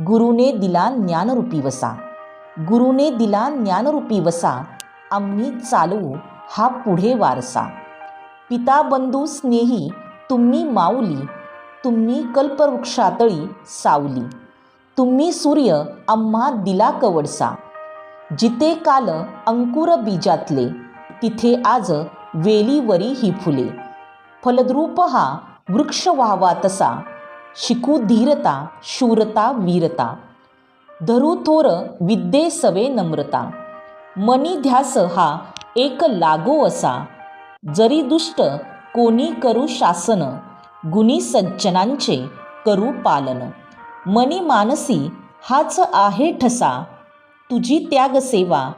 गुरुने दिला ज्ञानरूपी वसा. गुरुने दिला ज्ञानरूपी वसा आम्ही चालवू हा पुढे वारसा. पिता बंधू स्नेही तुम्ही माऊली तुम्ही कल्पवृक्षातळी सावली. तुम्ही सूर्य आम्हा दिला कवडसा. जिथे काल अंकुर बीजातले तिथे आज वेलीवरी ही फुले. फलद्रूप हा वृक्ष व्हावा तसा. शिकू धीरता शूरता वीरता. धरू थोर विद्ये सवे नम्रता. मनी ध्यास हा एक लागो असा. जरी दुष्ट कोणी करू शासन. गुणी सज्जनांचे करू पालन. मनी मानसी हाच आहे ठसा. तुझी त्याग सेवा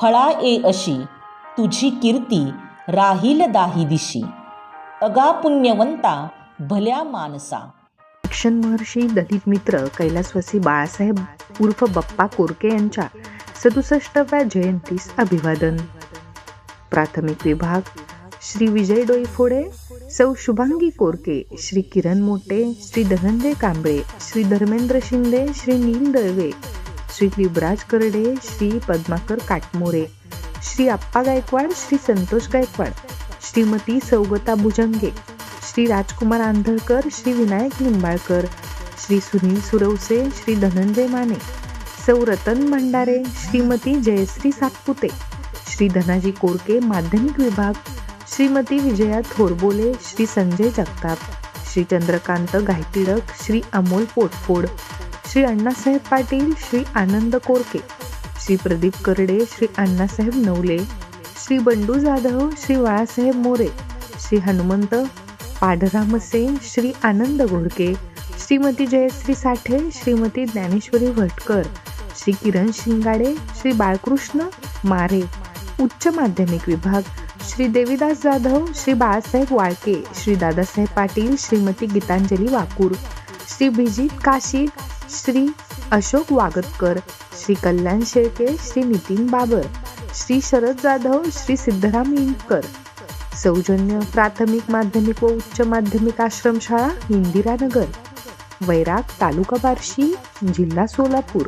फळा ए अशी. तुझी कीर्ती राहील दाही दिशी. अगा पुण्यवंता भल्या मानसा. शिक्षण महर्षी दलित मित्र कैलासवासी बाळासाहेब उर्फ बप्पा कोरके यांच्या सदुसष्टव्या जयंतीस अभिवादन. प्राथमिक विभाग श्री विजय डोईफोडे सौ शुभांगी कोरके श्री किरण मोटे श्री धनंजय कांबळे श्री धर्मेंद्र शिंदे श्री नील दळवे श्री लिबराज करडे श्री पद्माकर काटमोरे श्री आप्पा गायकवाड श्री संतोष गायकवाड श्रीमती सौगता भुजंगे श्री राजकुमार आंधळकर श्री विनायक निंबाळकर श्री सुनील सुरवसे श्री धनंजय माने सौ रतन भंडारे श्रीमती जयश्री सातपुते श्री धनाजी कोरके माध्यमिक विभाग श्रीमती विजया थोरबोले श्री संजय जगताप श्री चंद्रकांत गायतिळक श्री अमोल पोटफोड श्री अण्णासाहेब पाटील श्री आनंद कोरके श्री प्रदीप करडे श्री अण्णासाहेब नवले श्री बंडू जाधव श्री बाळासाहेब मोरे श्री हनुमंत पाडरामसे श्री आनंद घोडके श्रीमती जयश्री साठे श्रीमती ज्ञानेश्वरी भटकर श्री किरण शिंगाडे श्री बाळकृष्ण मारे उच्च माध्यमिक विभाग श्री देवीदास जाधव श्री बाळासाहेब वाळके श्री दादासाहेब पाटील श्रीमती गीतांजली वाकूर श्री भिजित काशी श्री अशोक वागतकर श्री कल्याण शेळके श्री नितीन बाबर श्री शरद जाधव श्री सिद्धराम इंकर सौजन्य प्राथमिक माध्यमिक व उच्च माध्यमिक आश्रमशाळा इंदिरानगर वैराग तालुका बार्शी जिल्हा सोलापूर.